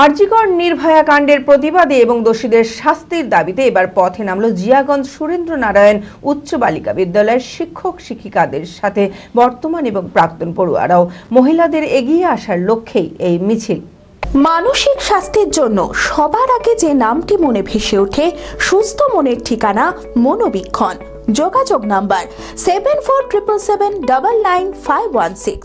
আরজিকর নির্ভয়া কাণ্ডের প্রতিবাদে এবং দোষীদের শাস্তির দাবিতে এবার পথে নামল জিয়াগঞ্জ সুরেন্দ্র নারায়ণ উচ্চ বালিকা বিদ্যালয়ের শিক্ষক শিক্ষিকাদের সাথে বর্তমান এবং প্রাক্তন পড়ুয়ারাও মহিলাদের এগিয়ে আসার লক্ষ্যেই এই মিছিল। মানসিক স্বাস্থ্যের জন্য সবার আগে যে নামটি মনে ভেসে ওঠে, সুস্থ মনের ঠিকানা মনোবীক্ষণ। যোগাযোগ number seven four triple seven double nine five one six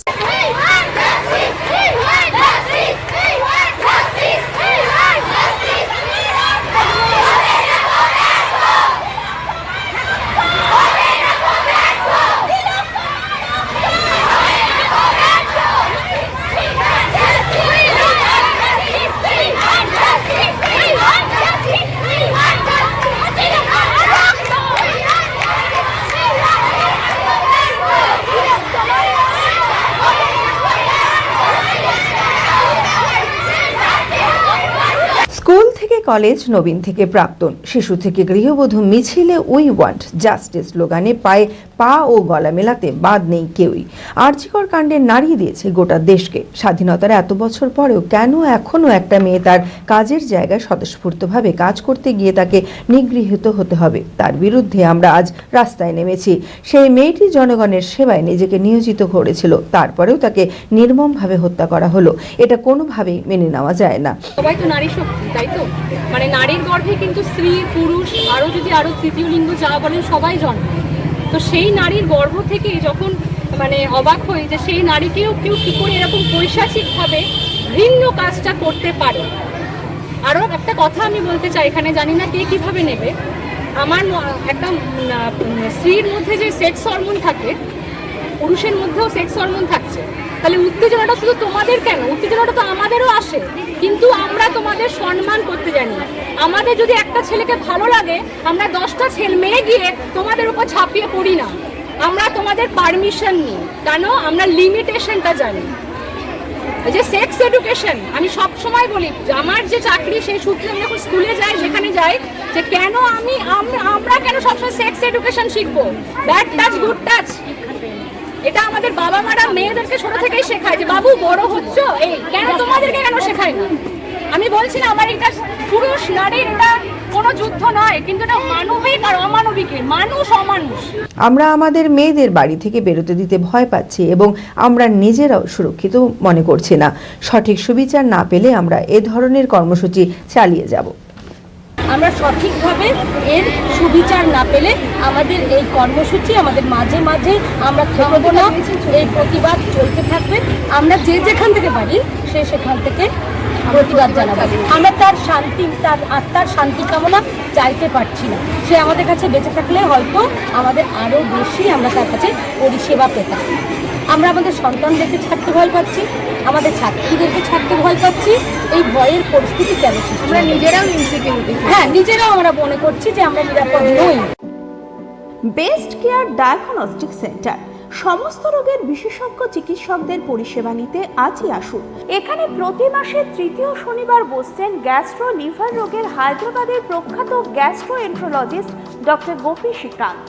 college নবীন থেকে প্রাক্তন। শিশু থেকে গৃহবধূ মিছিলে উই ওয়ান্ট জাস্টিস স্লোগানে পায়ে পা ও গলা মেলাতে বাদ নেই কেউই। আর্জিকর কাণ্ডে নাড়িয়ে দিয়েছে গোটা দেশকে। স্বাধীনতার এত বছর পরেও কেন এখনও একটা মেয়ে তার কাজের জায়গায় স্বতঃস্ফূর্তভাবে কাজ করতে গিয়ে তাকে নিগৃহীত হতে হবে? তার বিরুদ্ধে আমরা আজ রাস্তায় নেমেছি। সেই মেয়েটি জনগণের সেবায় নিজেকে নিয়োজিত করেছিল। তারপরেও তাকে নির্মমভাবে হত্যা করা হলো। এটা কোনোভাবেই মেনে নেওয়া যায় না। সবাই তো নারী শক্তি, তাই তো? মানে নারীর গর্ভে কিন্তু স্ত্রী, পুরুষ, আরও যদি আরও তৃতীয় লিঙ্গ যা বলেন সবাই জন্মায় তো সেই নারীর গর্ভ থেকে যখন মানে অবাক হই যে সেই নারীকেও কেউ কী করে এরকম পৈশাচিকভাবে ভিন্ন কাজটা করতে পারে। আরও একটা কথা আমি বলতে চাই, এখানে জানি না কে কীভাবে নেবে। আমার একটা স্ত্রীর মধ্যে যে সেক্স হরমোন থাকে, পুরুষের মধ্যেও সেক্স হরমোন থাকছে। তাহলে উত্তেজনাটা শুধু তোমাদের কেন? উত্তেজনাটা তো আমাদেরও আসে। কিন্তু আমরা তোমাদের সম্মান করতে জানি। আমাদের যদি একটা ছেলেকে ভালো লাগে, আমরা দশটা ছেলে মেয়ে গিয়ে তোমাদের উপর ছাপিয়ে পড়ি না। আমরা তোমাদের পারমিশন নিই। কেন? আমরা লিমিটেশনটা জানি। যে সেক্স এডুকেশন আমি সব সময় বলি, আমার যে চাকরি, সেই সূত্রে আমি যখন স্কুলে যাই যেখানে যাই, যে কেন আমি আমরা কেন সবসময় সেক্স এডুকেশন শিখব? ব্যাড টাচ গুড টাচ এটা আমাদের বাবা মারা মেয়েদেরকে ছোট থেকেই শেখায় যে, বাবু, বড় হচ্ছ? এই, কেন তোমাদেরকে কেন শেখায় না? আমি বলছি না আমার এটা পুরুষ নারীর এটা কোনো যুদ্ধ নয় কিন্তু এটা মানবিক আর অমানবিকের মানুষ অমানুষ। আমরা আমাদের মেয়েদের বাড়ি থেকে বেরোতে দিতে ভয় পাচ্ছি এবং আমরা নিজেরাও সুরক্ষিত মনে করছি না। সঠিক সুবিচার না পেলে আমরা এ ধরনের কর্মসূচি চালিয়ে যাব। আমরা সঠিকভাবে এর সুবিচার না পেলে আমাদের এই কর্মসূচি আমাদের মাঝে মাঝে আমরা থামবো না এই প্রতিবাদ চলতে থাকবে। আমরা যে যেখান থেকে পারি সে সেখান থেকে প্রতিবাদ জানাব। আমরা তার শান্তি তার আত্মার শান্তি কামনা চাইতে পারছি না। সে আমাদের কাছে বেঁচে থাকলে হয়তো আমাদের আরও বেশি আমরা তার কাছে পরিষেবা পেতাম। আমরা আমাদের সন্তানদেরকে ছাড়তে ভয় পাচ্ছি আমাদের ছাত্রীদেরকে ছাড়তে ভয় পাচ্ছি এই ভয়ের পরিস্থিতি কেন আমরা নিজেরাও ইনসিকিউরিটি হ্যাঁ নিজেরাও আমরা মনে করছি যে আমরা নিরাপদ নই। বেস্ট কেয়ার ডায়াগনস্টিক সেন্টার সমস্ত রোগের বিশেষজ্ঞ চিকিৎসকদের পরিষেবা নিতে আজই আসুন। এখানে প্রতি মাসে তৃতীয় শনিবার বসছেন গ্যাস্ট্রো লিভার রোগের হায়দ্রাবাদের প্রখ্যাত gastro enterologist doctor Gopi Srikanth.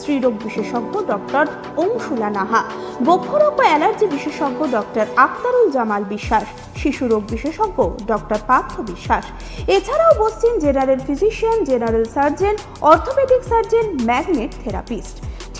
স্ত্রীরোগ বিশেষজ্ঞ ডক্টর অংশুলা নাহা, বক্ষরোগ ও অ্যালার্জি বিশেষজ্ঞ ডক্টর আক্তারুল জামাল বিশ্বাস, শিশু রোগ বিশেষজ্ঞ ডক্টর পার্থ বিশ্বাস। এছাড়াও বসছেন general physician, general surgeon, orthopaedic surgeon, magnet therapist.